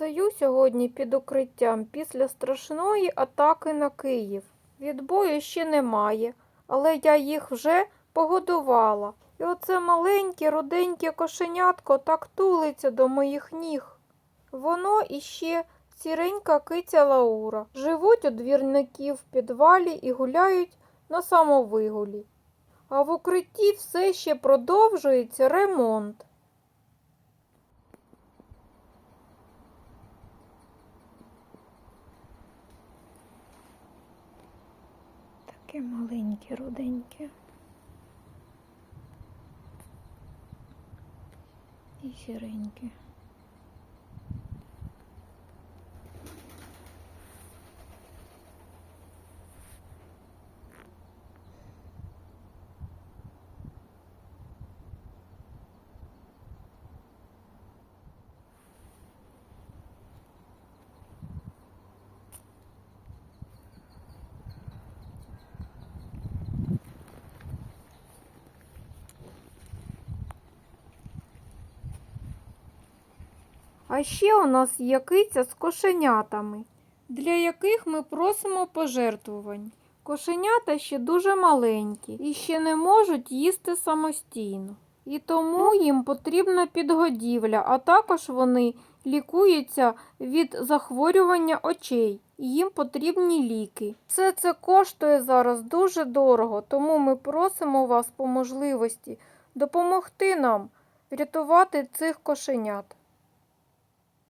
Стою сьогодні під укриттям після страшної атаки на Київ. Відбою ще немає, але я їх вже погодувала. І оце маленьке руденьке кошенятко так тулиться до моїх ніг. Воно іще сіренька киця Лаура. Живуть у двірників в підвалі і гуляють на самовигулі. А в укритті все ще продовжується ремонт. Таке маленьке, руденьке. І сіреньке. А ще у нас є киця з кошенятами, для яких ми просимо пожертвувань. Кошенята ще дуже маленькі і ще не можуть їсти самостійно. І тому їм потрібна підгодівля, а також вони лікуються від захворювання очей. і Їм потрібні ліки. Все це коштує зараз дуже дорого, тому ми просимо вас по можливості допомогти нам врятувати цих кошенят.